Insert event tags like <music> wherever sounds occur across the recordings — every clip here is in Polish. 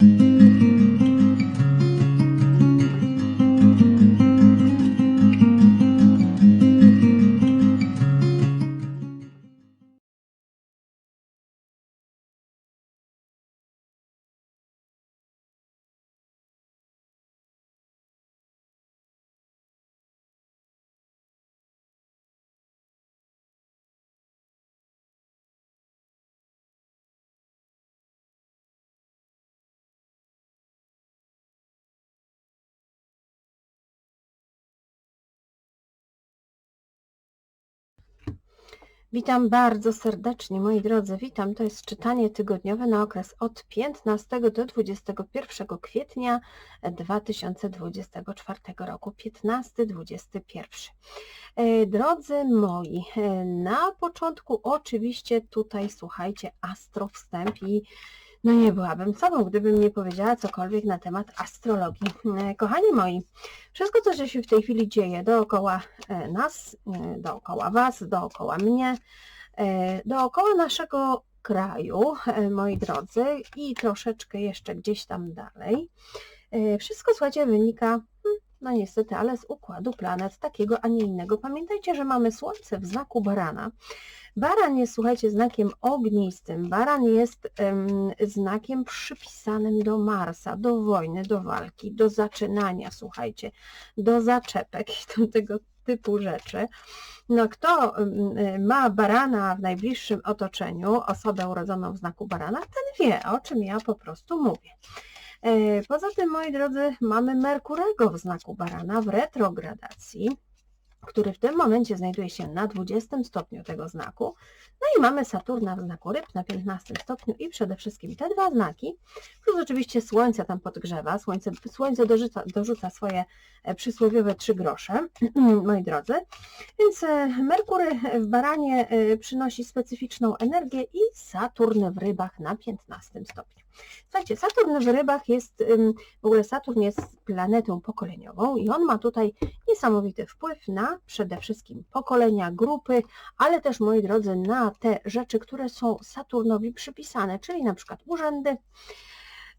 Mm-hmm. Witam bardzo serdecznie, moi drodzy. Witam. To jest czytanie tygodniowe na okres od 15 do 21 kwietnia 2024 roku. 15-21. E, drodzy moi, e, na początku oczywiście tutaj słuchajcie astro wstęp i no nie byłabym sobą, gdybym nie powiedziała cokolwiek na temat astrologii. E, kochani moi, wszystko co się w tej chwili dzieje dookoła e, nas, e, dookoła Was, dookoła mnie, dookoła naszego kraju, moi drodzy, i troszeczkę jeszcze gdzieś tam dalej, wszystko słuchajcie wynika hmm, no niestety, ale z układu planet takiego, a nie innego. Pamiętajcie, że mamy Słońce w znaku barana, Baran jest, słuchajcie, znakiem ognistym. Baran jest znakiem przypisanym do Marsa, do wojny, do walki, do zaczynania, słuchajcie, do zaczepek i do tego typu rzeczy. No kto ma barana w najbliższym otoczeniu, osobę urodzoną w znaku barana, ten wie, o czym ja po prostu mówię. E, poza tym, moi drodzy, mamy Merkurego w znaku barana w retrogradacji który w tym momencie znajduje się na 20 stopniu tego znaku. No i mamy Saturna w znaku ryb na 15 stopniu i przede wszystkim te dwa znaki, plus oczywiście Słońce tam podgrzewa, Słońce, słońce dorzuca, dorzuca swoje e, przysłowiowe trzy grosze, <clears throat> moi drodzy. Więc e, Merkury w Baranie e, przynosi specyficzną energię i Saturn w rybach na 15 stopniu. Słuchajcie, Saturn w rybach jest, w ogóle Saturn jest planetą pokoleniową i on ma tutaj niesamowity wpływ na przede wszystkim pokolenia, grupy, ale też, moi drodzy, na te rzeczy, które są Saturnowi przypisane, czyli na przykład urzędy,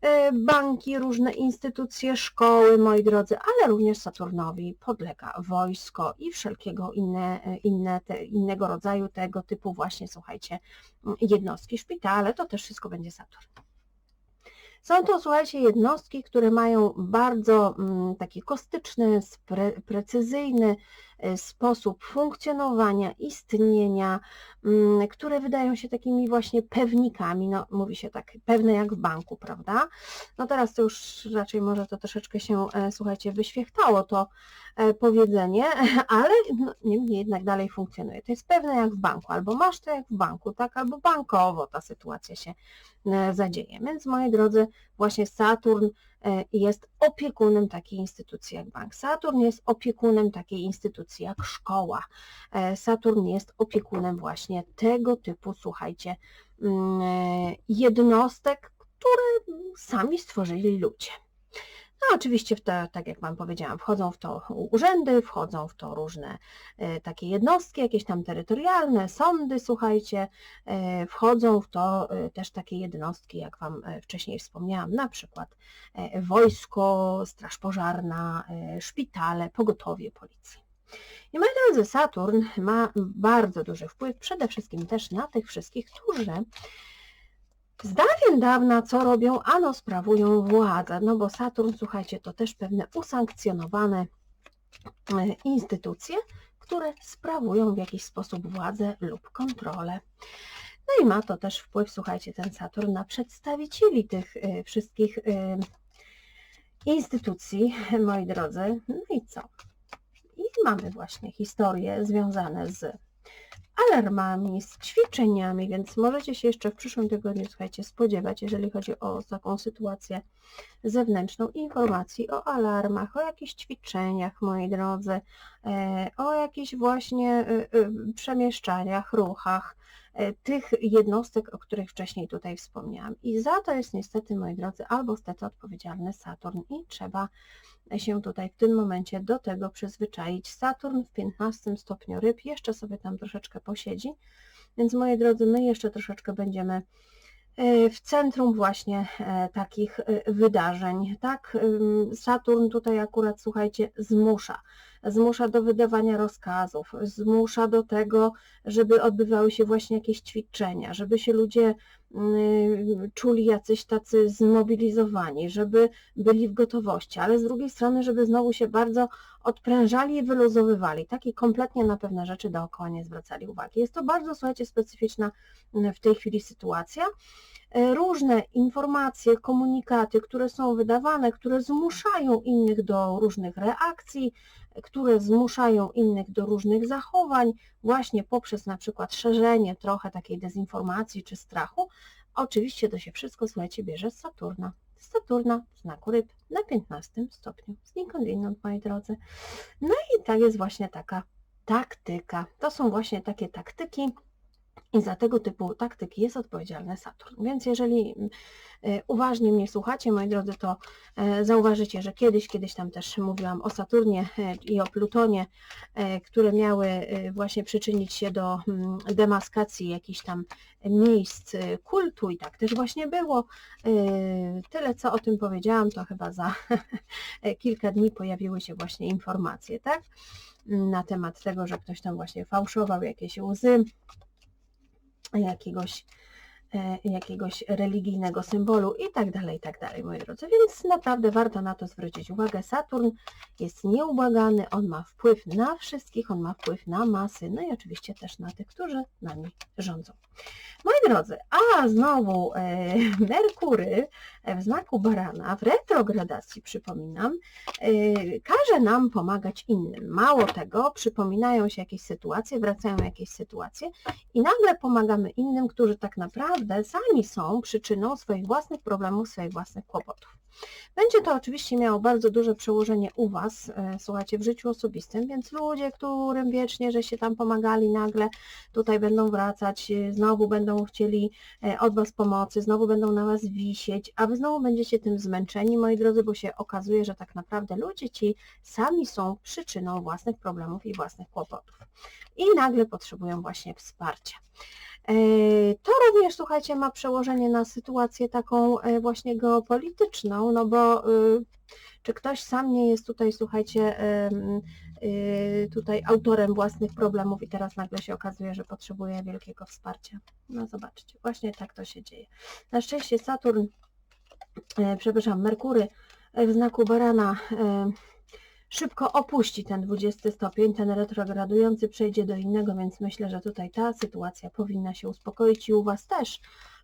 e, banki, różne instytucje, szkoły, moi drodzy, ale również Saturnowi podlega wojsko i wszelkiego inne, e, inne te, innego rodzaju tego typu właśnie, słuchajcie, jednostki, szpitale, to też wszystko będzie Saturn. Są to, słuchajcie, jednostki, które mają bardzo mm, taki kostyczny, pre, precyzyjny sposób funkcjonowania, istnienia, mm, które wydają się takimi właśnie pewnikami, no mówi się tak, pewne jak w banku, prawda? No teraz to już raczej może to troszeczkę się, e, słuchajcie, wyświechtało to e, powiedzenie, <laughs> ale no, niemniej jednak dalej funkcjonuje. To jest pewne jak w banku, albo masz to jak w banku, tak, albo bankowo ta sytuacja się zadzieje. Więc moi drodzy, właśnie Saturn e, jest opiekunem takiej instytucji jak bank. Saturn jest opiekunem takiej instytucji jak szkoła. E, Saturn jest opiekunem właśnie tego typu, słuchajcie, mm, e, jednostek, które sami stworzyli ludzie. No oczywiście, w to, tak jak Wam powiedziałam, wchodzą w to urzędy, wchodzą w to różne e, takie jednostki, jakieś tam terytorialne, sądy, słuchajcie, e, wchodzą w to e, też takie jednostki, jak Wam wcześniej wspomniałam, na przykład wojsko, straż pożarna, szpitale, pogotowie policji. I moi drodzy, Saturn ma bardzo duży wpływ przede wszystkim też na tych wszystkich, którzy z dawien dawna co robią? Ano sprawują władzę, no bo Saturn, słuchajcie, to też pewne usankcjonowane e, instytucje, które sprawują w jakiś sposób władzę lub kontrolę. No i ma to też wpływ, słuchajcie, ten Saturn na przedstawicieli tych e, wszystkich e, instytucji, moi drodzy. No i co? I mamy właśnie historie związane z alarmami, z ćwiczeniami, więc możecie się jeszcze w przyszłym tygodniu, słuchajcie, spodziewać, jeżeli chodzi o taką sytuację zewnętrzną, informacji o alarmach, o jakichś ćwiczeniach, moi drodzy, e, o jakichś właśnie e, e, przemieszczaniach, ruchach, tych jednostek, o których wcześniej tutaj wspomniałam. I za to jest niestety, moi drodzy, albo stety odpowiedzialny Saturn i trzeba się tutaj w tym momencie do tego przyzwyczaić. Saturn w 15 stopniu ryb jeszcze sobie tam troszeczkę posiedzi, więc moi drodzy, my jeszcze troszeczkę będziemy e, w centrum właśnie e, takich e, wydarzeń, tak? Saturn tutaj akurat, słuchajcie, zmusza. Zmusza do wydawania rozkazów, zmusza do tego, żeby odbywały się właśnie jakieś ćwiczenia, żeby się ludzie y, czuli jacyś tacy zmobilizowani, żeby byli w gotowości, ale z drugiej strony, żeby znowu się bardzo odprężali i wyluzowywali, tak i kompletnie na pewne rzeczy dookoła nie zwracali uwagi. Jest to bardzo, słuchajcie, specyficzna mm, w tej chwili sytuacja. E, Różne informacje, komunikaty, które są wydawane, które zmuszają innych do różnych reakcji, które zmuszają innych do różnych zachowań, właśnie poprzez na przykład szerzenie trochę takiej dezinformacji czy strachu. Oczywiście to się wszystko, słuchajcie, bierze z Saturna. Saturna w znaku ryb na 15 stopniu. Znikądinąd, moi drodzy. No i tak jest właśnie taka taktyka. To są właśnie takie taktyki, i za tego typu taktyki jest odpowiedzialny Saturn. Więc jeżeli mm, y, uważnie mnie słuchacie, moi drodzy, to e, zauważycie, że kiedyś, kiedyś tam też mówiłam o Saturnie e, i o Plutonie, e, które miały e, właśnie przyczynić się do mm, demaskacji jakichś tam miejsc e, kultu i tak też właśnie było. E, Tyle, co o tym powiedziałam, to chyba za <laughs> kilka dni pojawiły się właśnie informacje, tak? Na temat tego, że ktoś tam właśnie fałszował jakieś łzy, jakiegoś, e, jakiegoś religijnego symbolu i tak dalej, i tak dalej, moi drodzy. Więc naprawdę warto na to zwrócić uwagę. Saturn jest nieubłagany, on ma wpływ na wszystkich, on ma wpływ na masy, no i oczywiście też na tych, którzy nami rządzą. Moi drodzy, a znowu e, <laughs> Merkury w znaku barana, w retrogradacji przypominam, e, każe nam pomagać innym. Mało tego, przypominają się jakieś sytuacje, wracają jakieś sytuacje i nagle pomagamy innym, którzy tak naprawdę sami są przyczyną swoich własnych problemów, swoich własnych kłopotów. Będzie to oczywiście miało bardzo duże przełożenie u Was, e, słuchajcie, w życiu osobistym, więc ludzie, którym wiecznie, że się tam pomagali, nagle tutaj będą wracać, e, znowu będą chcieli e, od Was pomocy, znowu będą na Was wisieć, a Wy znowu będziecie tym zmęczeni, moi drodzy, bo się okazuje, że tak naprawdę ludzie ci sami są przyczyną własnych problemów i własnych kłopotów. I nagle potrzebują właśnie wsparcia. E, To również, słuchajcie, ma przełożenie na sytuację taką e, właśnie geopolityczną, no bo y, czy ktoś sam nie jest tutaj, słuchajcie, y, tutaj autorem własnych problemów i teraz nagle się okazuje, że potrzebuje wielkiego wsparcia. No zobaczcie, właśnie tak to się dzieje. Na szczęście Saturn, e, przepraszam, Merkury w znaku barana szybko opuści ten 20 stopień, ten retrogradujący przejdzie do innego, więc myślę, że tutaj ta sytuacja powinna się uspokoić i u Was też.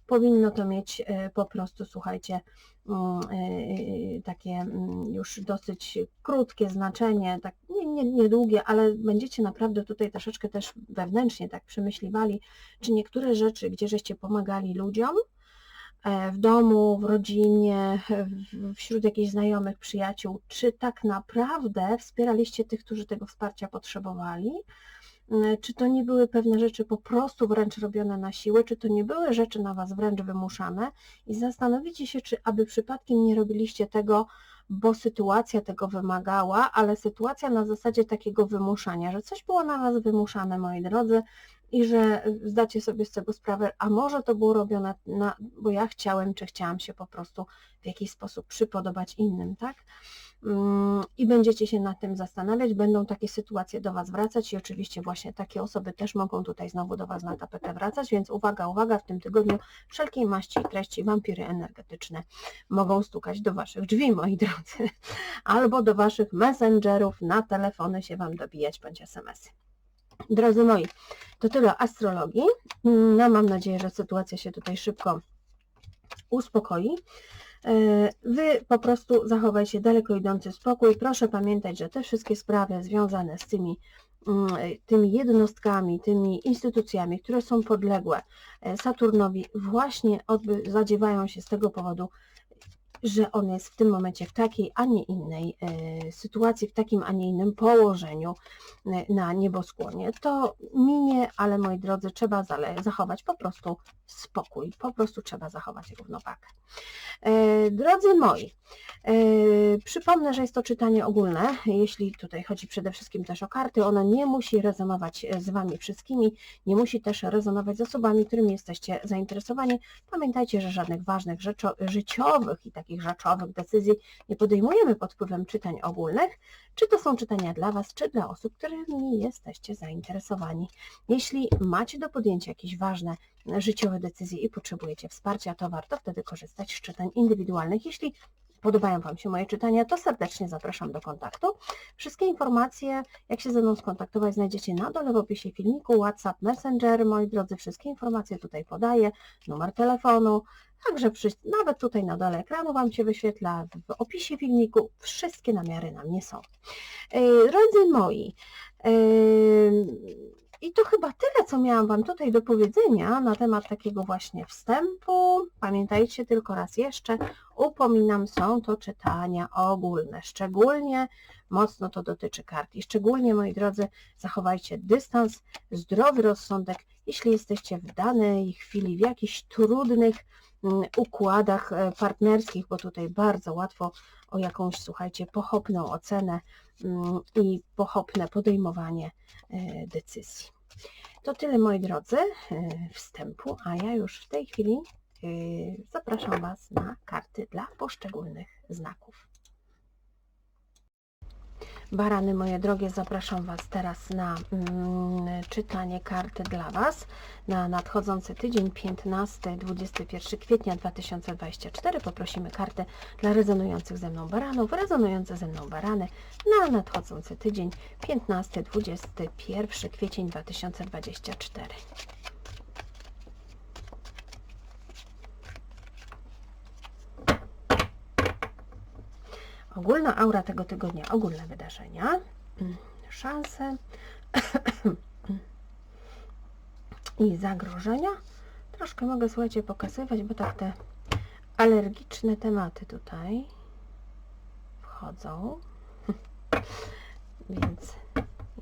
Powinno to mieć e, po prostu, słuchajcie, mm, e, takie mm, już dosyć krótkie znaczenie, tak nie, nie, niedługie, ale będziecie naprawdę tutaj troszeczkę też wewnętrznie tak przemyśliwali, czy niektóre rzeczy, gdzie żeście pomagali ludziom, e, w domu, w rodzinie, wśród jakichś znajomych, przyjaciół, czy tak naprawdę wspieraliście tych, którzy tego wsparcia potrzebowali, E, czy to nie były pewne rzeczy po prostu wręcz robione na siłę, czy to nie były rzeczy na Was wręcz wymuszane? I zastanowicie się, czy aby przypadkiem nie robiliście tego, bo sytuacja tego wymagała, ale sytuacja na zasadzie takiego wymuszania, że coś było na Was wymuszane, moi drodzy, i że zdacie sobie z tego sprawę, a może to było robione, na, bo ja chciałem, czy chciałam się po prostu w jakiś sposób przypodobać innym, tak? Mm, I będziecie się nad tym zastanawiać, będą takie sytuacje do Was wracać i oczywiście właśnie takie osoby też mogą tutaj znowu do Was na tapetę wracać, więc uwaga, uwaga, w tym tygodniu wszelkiej maści i treści wampiry energetyczne mogą stukać do Waszych drzwi, moi drodzy, <laughs> albo do Waszych messengerów, na telefony się Wam dobijać bądź SMS-y. Drodzy moi, to tyle astrologii. Mm, No, mam nadzieję, że sytuacja się tutaj szybko uspokoi. E, Wy po prostu zachowajcie daleko idący spokój. Proszę pamiętać, że te wszystkie sprawy związane z tymi, mm, tymi jednostkami, tymi instytucjami, które są podległe e, Saturnowi, właśnie zadziewają się z tego powodu, że on jest w tym momencie w takiej, a nie innej e, sytuacji, w takim, a nie innym położeniu e, na nieboskłonie. To minie, ale moi drodzy, trzeba zachować po prostu spokój, po prostu trzeba zachować równowagę. E, Drodzy moi, Przypomnę, że jest to czytanie ogólne. Jeśli tutaj chodzi przede wszystkim też o karty, ono nie musi rezonować z Wami wszystkimi, nie musi też rezonować z osobami, którymi jesteście zainteresowani. Pamiętajcie, że żadnych ważnych życiowych i takich rzeczowych decyzji nie podejmujemy pod wpływem czytań ogólnych, czy to są czytania dla Was, czy dla osób, którymi jesteście zainteresowani. Jeśli macie do podjęcia jakieś ważne życiowe decyzje i potrzebujecie wsparcia, to warto wtedy korzystać z czytań indywidualnych. Jeśli podobają Wam się moje czytania, to serdecznie zapraszam do kontaktu. Wszystkie informacje, jak się ze mną skontaktować, znajdziecie na dole w opisie filmiku, WhatsApp, Messenger. Moi drodzy, wszystkie informacje tutaj podaję, numer telefonu, także przy, nawet tutaj na dole ekranu Wam się wyświetla, w opisie filmiku, wszystkie namiary na mnie są. Yy, Drodzy moi, yy, i to chyba tyle, co miałam Wam tutaj do powiedzenia na temat takiego właśnie wstępu. Pamiętajcie tylko raz jeszcze, upominam, są to czytania ogólne. Szczególnie mocno to dotyczy kart. I szczególnie, moi drodzy, zachowajcie dystans, zdrowy rozsądek, jeśli jesteście w danej chwili w jakichś trudnych układach e, partnerskich, bo tutaj bardzo łatwo o jakąś, słuchajcie, pochopną ocenę mm, i pochopne podejmowanie e, decyzji. To tyle moi drodzy e, wstępu, a ja już w tej chwili zapraszam Was na karty dla poszczególnych znaków. Barany moje drogie, zapraszam Was teraz na mm, czytanie karty dla Was na nadchodzący tydzień 15-21 kwietnia 2024. Poprosimy kartę dla rezonujących ze mną baranów, rezonujące ze mną barany na nadchodzący tydzień 15-21 kwiecień 2024. Ogólna aura tego tygodnia, ogólne wydarzenia, mm, szanse <clears throat> i zagrożenia. Troszkę mogę, słuchajcie, pokazywać, bo tak te alergiczne tematy tutaj wchodzą. <laughs> Więc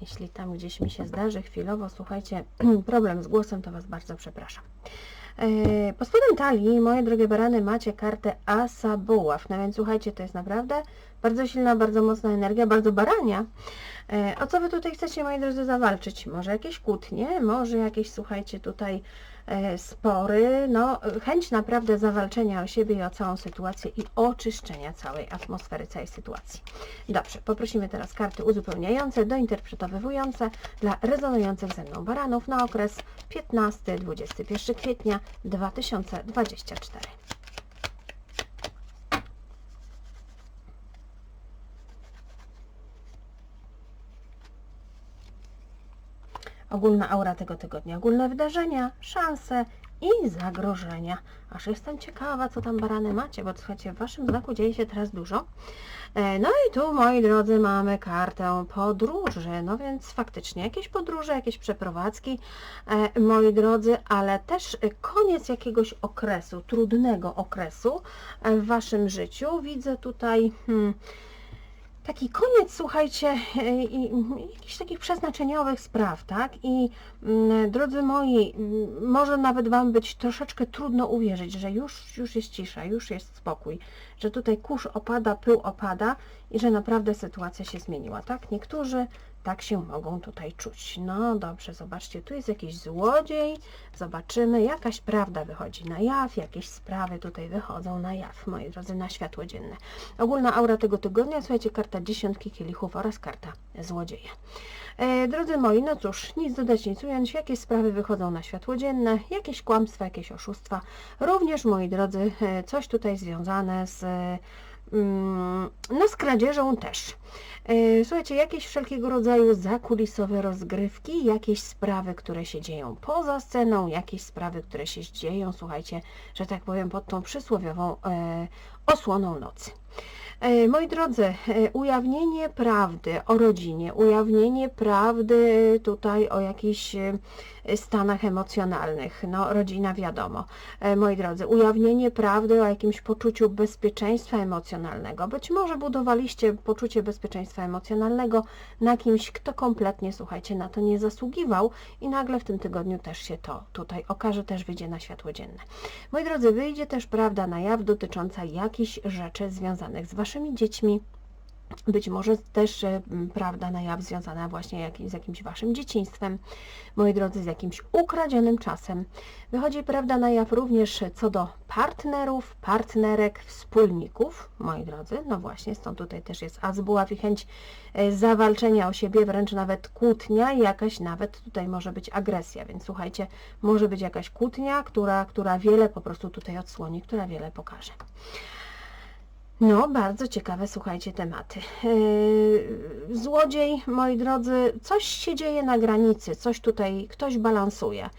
jeśli tam gdzieś mi się zdarzy chwilowo, słuchajcie, <clears throat> problem z głosem, to Was bardzo przepraszam. E, Po spodem talii, moje drogie barany, macie kartę Asa Buław. No więc słuchajcie, to jest naprawdę bardzo silna, bardzo mocna energia, bardzo barania. E, O co Wy tutaj chcecie, moi drodzy, zawalczyć? Może jakieś kłótnie, może jakieś, słuchajcie, tutaj e, spory, no chęć naprawdę zawalczenia o siebie i o całą sytuację i oczyszczenia całej atmosfery, całej sytuacji. Dobrze, poprosimy teraz karty uzupełniające, dointerpretowywujące dla rezonujących ze mną baranów na okres 15-21 kwietnia 2024. Ogólna aura tego tygodnia, ogólne wydarzenia, szanse i zagrożenia. Aż jestem ciekawa, co tam barany macie, bo słuchajcie, w Waszym znaku dzieje się teraz dużo. E, No i tu, moi drodzy, mamy kartę podróży. No więc faktycznie jakieś podróże, jakieś przeprowadzki, e, moi drodzy, ale też koniec jakiegoś okresu, trudnego okresu e, w Waszym życiu. Widzę tutaj... Hmm, taki koniec, słuchajcie, i, i jakichś takich przeznaczeniowych spraw, tak? I mm, drodzy moi, mm, może nawet Wam być troszeczkę trudno uwierzyć, że już, już jest cisza, już jest spokój, że tutaj kurz opada, pył opada i że naprawdę sytuacja się zmieniła, tak? Niektórzy tak się mogą tutaj czuć. No dobrze, zobaczcie, tu jest jakiś złodziej, zobaczymy, jakaś prawda wychodzi na jaw, jakieś sprawy tutaj wychodzą na jaw, moi drodzy, na światło dzienne. Ogólna aura tego tygodnia, słuchajcie, karta dziesiątki kielichów oraz karta złodzieja. E, drodzy moi, no cóż, nic dodać, nic ująć, jakieś sprawy wychodzą na światło dzienne, jakieś kłamstwa, jakieś oszustwa. Również, moi drodzy, e, coś tutaj związane z, no, z kradzieżą też. E, Słuchajcie, jakieś wszelkiego rodzaju zakulisowe rozgrywki, jakieś sprawy, które się dzieją poza sceną, jakieś sprawy, które się dzieją, słuchajcie, że tak powiem, pod tą przysłowiową e, osłoną nocy. E, Moi drodzy, ujawnienie prawdy o rodzinie, ujawnienie prawdy tutaj o jakichś stanach emocjonalnych. No, rodzina wiadomo. E, Moi drodzy, ujawnienie prawdy o jakimś poczuciu bezpieczeństwa emocjonalnego. Być może budowaliście poczucie bezpieczeństwa emocjonalnego na kimś, kto kompletnie, słuchajcie, na to nie zasługiwał i nagle w tym tygodniu też się to tutaj okaże, też wyjdzie na światło dzienne. Moi drodzy, wyjdzie też prawda na jaw dotycząca jakichś rzeczy związanych z waszymi dziećmi, być może też e, prawda na jaw związana właśnie z jakimś waszym dzieciństwem, moi drodzy, z jakimś ukradzionym czasem. Wychodzi prawda na jaw również co do partnerów, partnerek, wspólników, moi drodzy. No właśnie, stąd tutaj też jest azbuław i chęć e, zawalczenia o siebie, wręcz nawet kłótnia jakaś nawet tutaj może być agresja, więc słuchajcie, może być jakaś kłótnia, która, która wiele po prostu tutaj odsłoni, która wiele pokaże. No, bardzo ciekawe, słuchajcie, tematy. Yy, Złodziej, moi drodzy, coś się dzieje na granicy, coś tutaj, ktoś balansuje.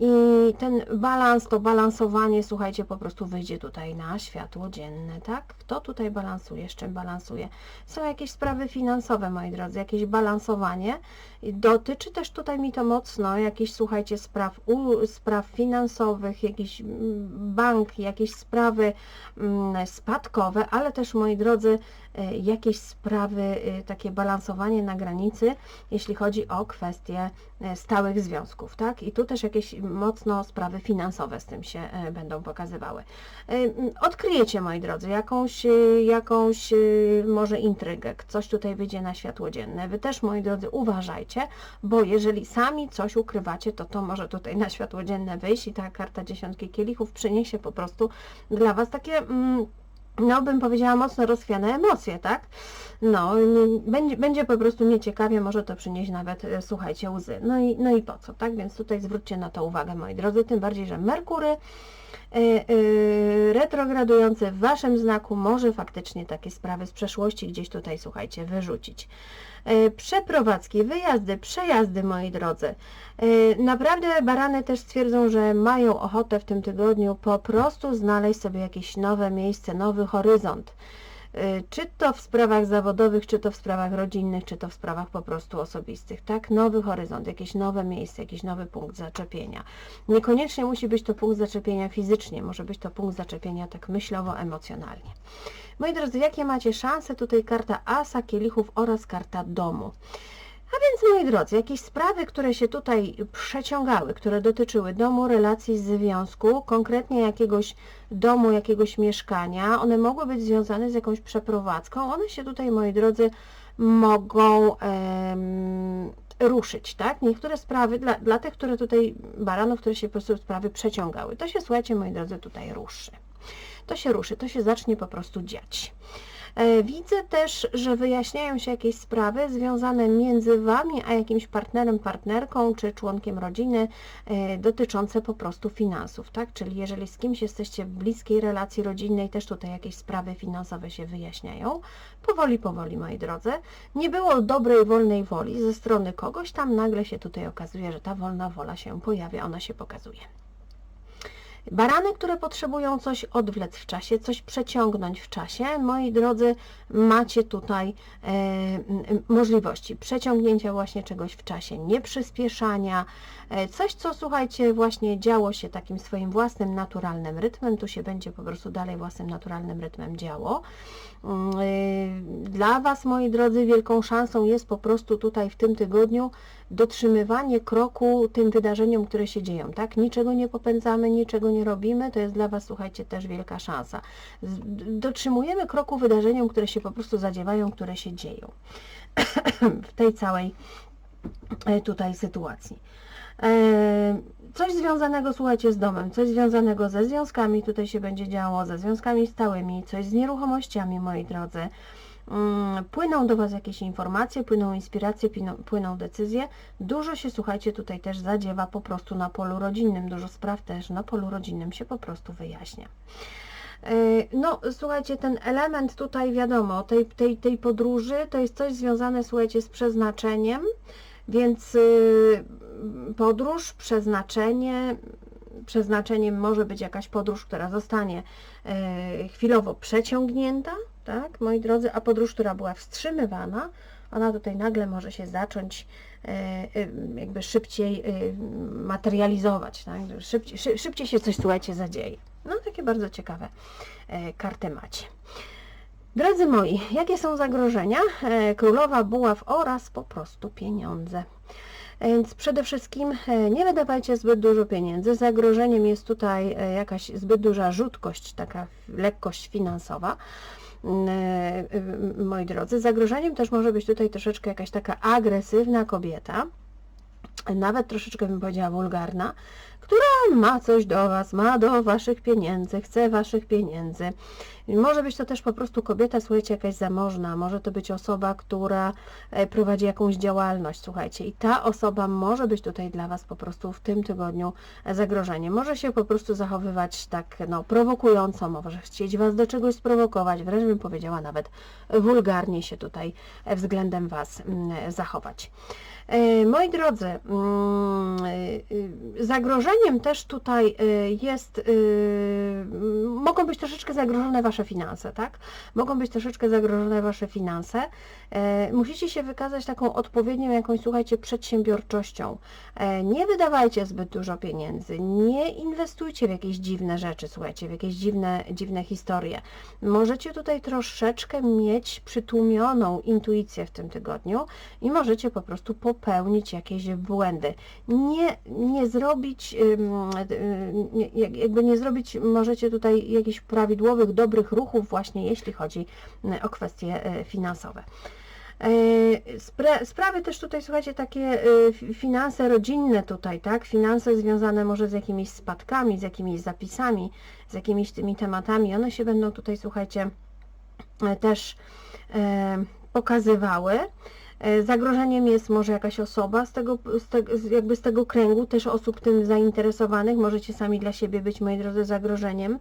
I ten balans, to balansowanie, słuchajcie, po prostu wyjdzie tutaj na światło dzienne, tak? Kto tutaj balansuje, z czym balansuje? Są jakieś sprawy finansowe, moi drodzy, jakieś balansowanie. Dotyczy też tutaj mi to mocno jakichś, słuchajcie, spraw, u, spraw finansowych, jakiś mm, bank, jakieś sprawy mm, spadkowe, ale też, moi drodzy, y, jakieś sprawy, y, takie balansowanie na granicy, jeśli chodzi o kwestie y, stałych związków, tak? I tu też jakieś mocno sprawy finansowe z tym się y, będą pokazywały. Mm, Odkryjecie, moi drodzy, jakąś, y, jakąś może intrygę, coś tutaj wyjdzie na światło dzienne. Wy też, moi drodzy, uważajcie, bo jeżeli sami coś ukrywacie, to to może tutaj na światło dzienne wyjść i ta karta dziesiątki kielichów przyniesie po prostu dla Was takie... Mm, no bym powiedziała mocno rozchwiane emocje, tak? No, nie- będzie, będzie po prostu nieciekawie, może to przynieść nawet, e, słuchajcie, łzy. No i, no i po co, tak? Więc tutaj zwróćcie na to uwagę, moi drodzy, tym bardziej, że Merkury e, e, retrogradujący w Waszym znaku może faktycznie takie sprawy z przeszłości gdzieś tutaj, słuchajcie, wyrzucić. E, Przeprowadzki, wyjazdy, przejazdy, moi drodzy. E, Naprawdę barany też stwierdzą, że mają ochotę w tym tygodniu po prostu znaleźć sobie jakieś nowe miejsce, nowy horyzont. Y, Czy to w sprawach zawodowych, czy to w sprawach rodzinnych, czy to w sprawach po prostu osobistych, tak? Nowy horyzont, jakieś nowe miejsce, jakiś nowy punkt zaczepienia. Niekoniecznie musi być to punkt zaczepienia fizycznie, może być to punkt zaczepienia tak myślowo-emocjonalnie. Moi drodzy, jakie macie szanse? Tutaj karta Asa, Kielichów oraz karta Domu. A więc, moi drodzy, jakieś sprawy, które się tutaj przeciągały, które dotyczyły domu, relacji, związku, konkretnie jakiegoś domu, jakiegoś mieszkania, one mogły być związane z jakąś przeprowadzką. One się tutaj, moi drodzy, mogą em, ruszyć, tak? Niektóre sprawy, dla, dla tych, które tutaj, baranów, które się po prostu sprawy przeciągały, to się, słuchajcie, moi drodzy, tutaj ruszy. To się ruszy, to się zacznie po prostu dziać. E, Widzę też, że wyjaśniają się jakieś sprawy związane między Wami a jakimś partnerem, partnerką czy członkiem rodziny e, dotyczące po prostu finansów, tak? Czyli jeżeli z kimś jesteście w bliskiej relacji rodzinnej, też tutaj jakieś sprawy finansowe się wyjaśniają. Powoli, powoli, moi drodzy. Nie było dobrej, wolnej woli ze strony kogoś, tam nagle się tutaj okazuje, że ta wolna wola się pojawia, ona się pokazuje. Barany, które potrzebują coś odwlec w czasie, coś przeciągnąć w czasie, moi drodzy, macie tutaj e, możliwości przeciągnięcia właśnie czegoś w czasie, nieprzyspieszania, e, coś, co słuchajcie, właśnie działo się takim swoim własnym, naturalnym rytmem, tu się będzie po prostu dalej własnym, naturalnym rytmem działo. Mm, y, Dla Was, moi drodzy, wielką szansą jest po prostu tutaj w tym tygodniu dotrzymywanie kroku tym wydarzeniom, które się dzieją, tak? Niczego nie popędzamy, niczego nie robimy, to jest dla Was, słuchajcie, też wielka szansa. Dotrzymujemy kroku wydarzeniom, które się po prostu zadziewają, które się dzieją <clears throat> w tej całej e, tutaj sytuacji. E, Coś związanego, słuchajcie, z domem, coś związanego ze związkami tutaj się będzie działo, ze związkami stałymi, coś z nieruchomościami, moi drodzy. Mm, Płyną do Was jakieś informacje, płyną inspiracje, płyną, decyzje. Dużo się, słuchajcie, tutaj też zadziewa po prostu na polu rodzinnym. Dużo spraw też na polu rodzinnym się po prostu wyjaśnia. E, No, słuchajcie, ten element tutaj, wiadomo, tej, tej, tej podróży to jest coś związane, słuchajcie, z przeznaczeniem, więc y, podróż, przeznaczenie, przeznaczeniem może być jakaś podróż, która zostanie e, chwilowo przeciągnięta, tak, moi drodzy, a podróż, która była wstrzymywana, ona tutaj nagle może się zacząć e, e, jakby szybciej e, materializować, tak? szybciej, szy- szybciej się coś, słuchajcie, zadzieje. No takie bardzo ciekawe karty macie. Drodzy moi, jakie są zagrożenia? Królowa buław oraz po prostu pieniądze. Więc przede wszystkim nie wydawajcie zbyt dużo pieniędzy. Zagrożeniem jest tutaj jakaś zbyt duża rzutkość, taka lekkość finansowa. E, e, Moi drodzy, zagrożeniem też może być tutaj troszeczkę jakaś taka agresywna kobieta, nawet troszeczkę bym powiedziała wulgarna, która ma coś do Was, ma do Waszych pieniędzy, chce Waszych pieniędzy. Może być to też po prostu kobieta, słuchajcie, jakaś zamożna, może to być osoba, która e, prowadzi jakąś działalność, słuchajcie, i ta osoba może być tutaj dla Was po prostu w tym tygodniu e, zagrożeniem. Może się po prostu zachowywać tak, no, prowokująco, może chcieć Was do czegoś sprowokować, wręcz bym powiedziała nawet wulgarnie się tutaj e, względem Was mm, zachować. Moi drodzy, mm, zagrożeniem też tutaj jest, mogą być troszeczkę zagrożone Wasze finanse, tak? Mogą być troszeczkę zagrożone Wasze finanse. E, Musicie się wykazać taką odpowiednią jakąś, słuchajcie, przedsiębiorczością. E, Nie wydawajcie zbyt dużo pieniędzy, nie inwestujcie w jakieś dziwne rzeczy, słuchajcie, w jakieś dziwne, dziwne historie. Możecie tutaj troszeczkę mieć przytłumioną intuicję w tym tygodniu i możecie po prostu popełnić jakieś błędy. Nie, nie zrobić, ym, y, jakby nie zrobić, możecie tutaj jakichś prawidłowych, dobrych ruchów właśnie jeśli chodzi y, o kwestie y, finansowe. E, Spra sprawy też tutaj, słuchajcie, takie fi- finanse rodzinne tutaj, tak? Finanse związane może z jakimiś spadkami, z jakimiś zapisami, z jakimiś tymi tematami, one się będą tutaj, słuchajcie, e, też e, pokazywały. E, Zagrożeniem jest może jakaś osoba z tego, z z- jakby z tego kręgu, też osób tym zainteresowanych. Możecie sami dla siebie być, moi drodzy, zagrożeniem,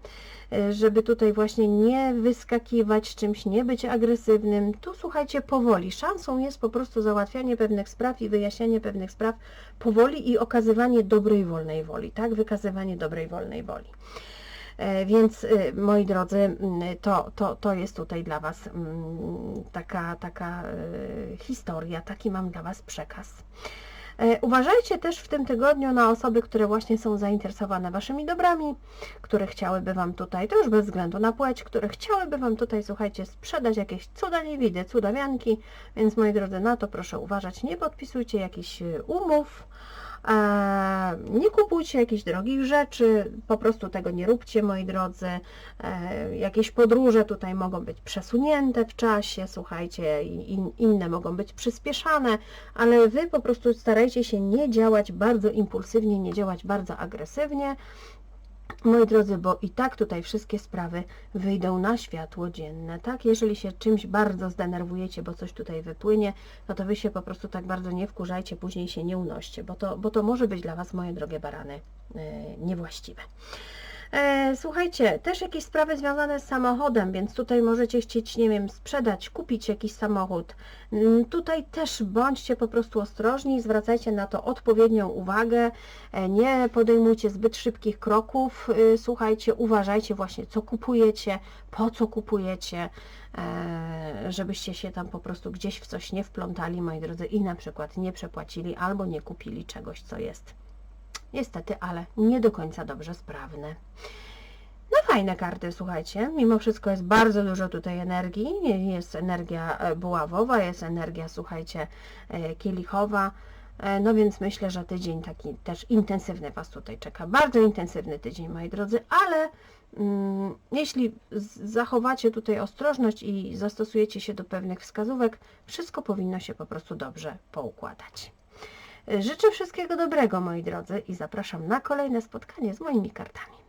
e, żeby tutaj właśnie nie wyskakiwać z czymś, nie być agresywnym. Tu słuchajcie, powoli. Szansą jest po prostu załatwianie pewnych spraw i wyjaśnianie pewnych spraw powoli i okazywanie dobrej, wolnej woli, tak? Wykazywanie dobrej, wolnej woli. E, Więc y, moi drodzy, mm, to, to, to jest tutaj dla Was mm, taka, taka y, historia, taki mam dla Was przekaz. E, Uważajcie też w tym tygodniu na osoby, które właśnie są zainteresowane Waszymi dobrami, które chciałyby Wam tutaj, to już bez względu na płeć, które chciałyby Wam tutaj, słuchajcie, sprzedać jakieś cuda niewidy, cudawianki, więc moi drodzy, na to proszę uważać, nie podpisujcie jakichś y, umów, Nie kupujcie jakichś drogich rzeczy, po prostu tego nie róbcie, moi drodzy. E, Jakieś podróże tutaj mogą być przesunięte w czasie, słuchajcie, inne mogą być przyspieszane, ale Wy po prostu starajcie się nie działać bardzo impulsywnie, nie działać bardzo agresywnie. Moi drodzy, bo i tak tutaj wszystkie sprawy wyjdą na światło dzienne, tak? Jeżeli się czymś bardzo zdenerwujecie, bo coś tutaj wypłynie, no to Wy się po prostu tak bardzo nie wkurzajcie, później się nie unoście, bo to, bo to może być dla Was, moje drogie barany, yy, niewłaściwe. E, Słuchajcie, też jakieś sprawy związane z samochodem, więc tutaj możecie chcieć, nie wiem, sprzedać, kupić jakiś samochód. Mm, Tutaj też bądźcie po prostu ostrożni, zwracajcie na to odpowiednią uwagę, e, nie podejmujcie zbyt szybkich kroków, y, słuchajcie, uważajcie właśnie, co kupujecie, po co kupujecie, e, żebyście się tam po prostu gdzieś w coś nie wplątali, moi drodzy, i na przykład nie przepłacili albo nie kupili czegoś, co jest niestety, ale nie do końca dobrze sprawne. No fajne karty, słuchajcie. Mimo wszystko jest bardzo dużo tutaj energii. Jest energia e, buławowa, jest energia, słuchajcie, e, kielichowa. E, No więc myślę, że tydzień taki też intensywny Was tutaj czeka. Bardzo intensywny tydzień, moi drodzy, ale mm, jeśli zachowacie tutaj ostrożność i zastosujecie się do pewnych wskazówek, wszystko powinno się po prostu dobrze poukładać. Życzę wszystkiego dobrego, moi drodzy, i zapraszam na kolejne spotkanie z moimi kartami.